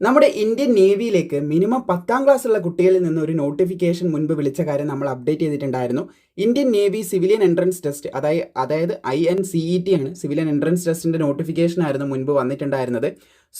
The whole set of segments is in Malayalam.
നമ്മുടെ ഇന്ത്യൻ നേവിയിലേക്ക് മിനിമം പത്താം ക്ലാസ്സുള്ള കുട്ടികളിൽ നിന്ന് ഒരു നോട്ടിഫിക്കേഷൻ മുൻപ് വിളിച്ച കാര്യം നമ്മൾ അപ്ഡേറ്റ് ചെയ്തിട്ടുണ്ടായിരുന്നു. Indian navy civilian entrance test അതായത് അതായത് I N C E T ആണ്. സിവിലിയൻ എൻട്രൻസ് ടെസ്റ്റിന്റെ നോട്ടിഫിക്കേഷൻ ആയിരുന്നു മുൻപ് വന്നിട്ടുണ്ടായിരുന്നത്.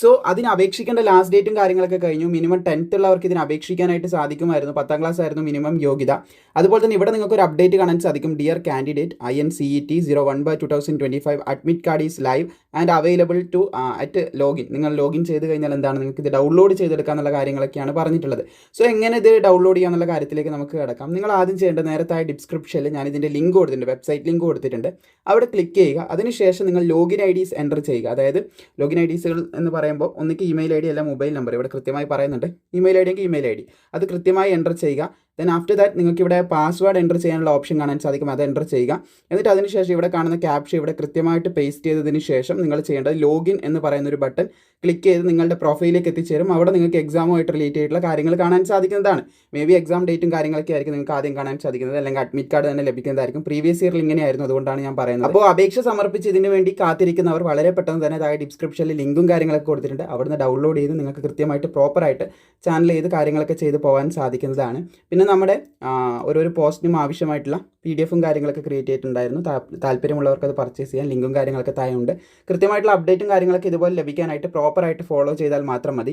സോ അതിന് അപേക്ഷിക്കേണ്ട ലാസ്റ്റ് ഡേറ്റും കാര്യങ്ങളൊക്കെ കഴിഞ്ഞു. മിനിമം ടെൻത്ത് ഉള്ളവർക്ക് ഇതിന് അപേക്ഷിക്കാനായിട്ട് സാധിക്കുമായിരുന്നു. പത്താം ക്ലാസ് ആയിരുന്നു മിനിമം യോഗ്യത. അതുപോലെ തന്നെ ഇവിടെ നിങ്ങൾക്ക് ഒരു അപ്ഡേറ്റ് കാണാൻ സാധിക്കും. Dear candidate I N C E T zero one by two thousand twenty five admit card is live and available to at login നിങ്ങൾ ലോഗിൻ ചെയ്ത് കഴിഞ്ഞാൽ എന്താണ്? നിങ്ങൾക്ക് ഇത് ഡൗൺലോഡ് ചെയ്തെടുക്കുക എന്നുള്ള കാര്യങ്ങളൊക്കെയാണ് പറഞ്ഞിട്ടുള്ളത്. സോ എങ്ങനെ ഇത് ഡൗൺലോഡ് ചെയ്യാന്നുള്ള കാര്യത്തിലേക്ക് നമുക്ക് കിടക്കാം. നിങ്ങൾ ആദ്യം ചെയ്യേണ്ടത് നേരത്തായ ഡിസ്ക്രിപ്ഷനിൽ ഞാൻ ഇതിന്റെ ലിങ്ക് കൊടുത്തിട്ടുണ്ട് വെബ്സൈറ്റ് ലിങ്ക് കൊടുത്തിട്ടുണ്ട്. അവിടെ ക്ലിക്ക് ചെയ്യുക അതിനുശേഷം നിങ്ങൾ ലോഗിൻ ഐ ഡീസ് എന്റർ ചെയ്യുക. അതായത് ലോഗിൻ ഐ ഡീസുകൾ എന്ന് പറയുമ്പോൾ ഒന്നിക്ക് ഇമെയിൽ ഐ ഡി അല്ല മൊബൈൽ നമ്പർ ഇവിടെ കൃത്യമായി പറയുന്നുണ്ട് ഇമെയിൽ ഐ ഡി എങ്കിൽ ഇമെയിൽ ഐ ഡി അത് കൃത്യമായി എന്റർ ചെയ്യുക. ദെൻ ആഫ്റ്റർ ദാറ്റ് നിങ്ങൾക്ക് ഇവിടെ പാസ്വേഡ് എന്റർ ചെയ്യാനുള്ള ഓപ്ഷൻ കാണാൻ സാധിക്കും. അത് എന്റർ ചെയ്യുക. എന്നിട്ട് അതിനുശേഷം ഇവിടെ കാണുന്ന ക്യാപ്ഷ ഇവിടെ കൃത്യമായിട്ട് പേസ്റ്റ് ചെയ്തതിന് ശേഷം നിങ്ങൾ ചെയ്യേണ്ടത് ലോഗിൻ എന്ന് പറയുന്ന ഒരു ബട്ടൺ ക്ലിക്ക് ചെയ്ത് നിങ്ങളുടെ പ്രൊഫൈലിലേക്ക് എത്തിച്ചേരും. അവിടെ നിങ്ങൾക്ക് എക്സാമുമായിട്ട് റിലേറ്റ് ചെയ്തിട്ടുള്ള കാര്യങ്ങൾ കാണാൻ സാധിക്കുന്നതാണ്. മേ ബി എക്സാം ഡേറ്റും കാര്യങ്ങളൊക്കെ ആയിരിക്കും നിങ്ങൾക്ക് ആദ്യം കാണാൻ സാധിക്കുന്നത്. അല്ലെങ്കിൽ അഡ്മിറ്റ് കാർഡ് തന്നെ ലഭിക്കുന്നതായിരിക്കും. പ്രീവിയസ് ഇയറിൽ ഇങ്ങനെയായിരുന്നു. അതുകൊണ്ടാണ് ഞാൻ പറയുന്നത്. അപ്പോൾ അപേക്ഷ സമർപ്പിച്ച് ഇതിന് വേണ്ടി കാത്തിരിക്കുന്നവർ വളരെ പെട്ടെന്ന് തന്നെ താഴെ ഡിസ്ക്രിപ്ഷനിൽ ലിങ്കും കാര്യങ്ങളൊക്കെ കൊടുത്തിട്ടുണ്ട്. അവിടുന്ന് ഡൗൺലോഡ് ചെയ്ത് നിങ്ങൾക്ക് കൃത്യമായിട്ട് പ്രോപ്പറായിട്ട് ചാനൽ ചെയ്ത് കാര്യങ്ങളൊക്കെ ചെയ്ത് പോകാൻ സാധിക്കുന്നതാണ്. പിന്നെ നമ്മുടെ ഓരോരോ പോസ്റ്റിനും ആവശ്യമായിട്ടുള്ള പി ഡി എഫും കാര്യങ്ങളൊക്കെ ക്രിയേറ്റ് ചെയ്തിട്ടുണ്ടായിരുന്നു. താല്പര്യമുള്ളവർക്ക് അത് പർച്ചേസ് ചെയ്യാൻ ലിങ്കും കാര്യങ്ങളൊക്കെ താഴെ ഉണ്ട്. കൃത്യമായിട്ടുള്ള അപ്ഡേറ്റും കാര്യങ്ങളൊക്കെ ഇതുപോലെ ലഭിക്കാനായിട്ട് പ്രോപ്പറായിട്ട് ഫോളോ ചെയ്താൽ മാത്രം മതി.